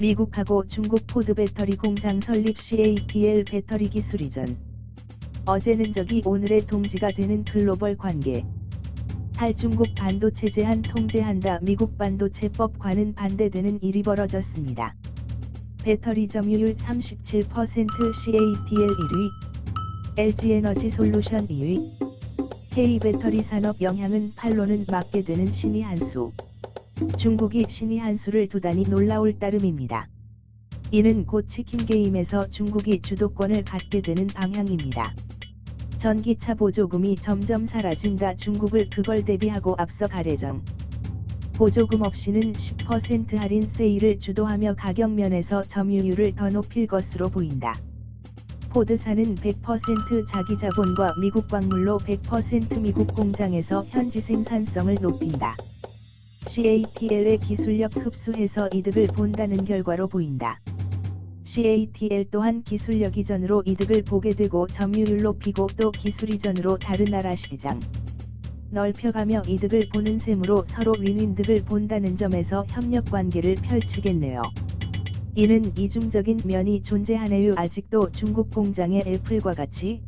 미국하고 중국 포드 배터리 공장 설립 CATL 배터리 기술 이전. 어제는 적이 오늘의 동지가 되는 글로벌 관계. 탈중국 반도체 제한 통제한다 미국 반도체법과는 반대되는 일이 벌어졌습니다. 배터리 점유율 37% CATL 1위, LG에너지 솔루션 2위, K배터리 산업 영향은 팔로는 맞게 되는 신의 한수. 중국이 신의 한수를 두다니 놀라울 따름입니다. 이는 곧 치킨 게임에서 중국이 주도권을 갖게 되는 방향입니다. 전기차 보조금이 점점 사라진다 중국을 그걸 대비하고 앞서 가래정. 보조금 없이는 10% 할인 세일을 주도하며 가격 면에서 점유율을 더 높일 것으로 보인다. 포드사는 100% 자기 자본과 미국 광물로 100% 미국 공장에서 현지 생산성을 높인다. CATL의 기술력 흡수해서 이득을 본다는 결과로 보인다. CATL 또한 기술력 이전으로 이득을 보게 되고 점유율 높이고 또 기술 이전으로 다른 나라 시장 넓혀가며 이득을 보는 셈으로 서로 윈윈득을 본다는 점에서 협력 관계를 펼치겠네요. 이는 이중적인 면이 존재하네요. 아직도 중국 공장의 애플과 같이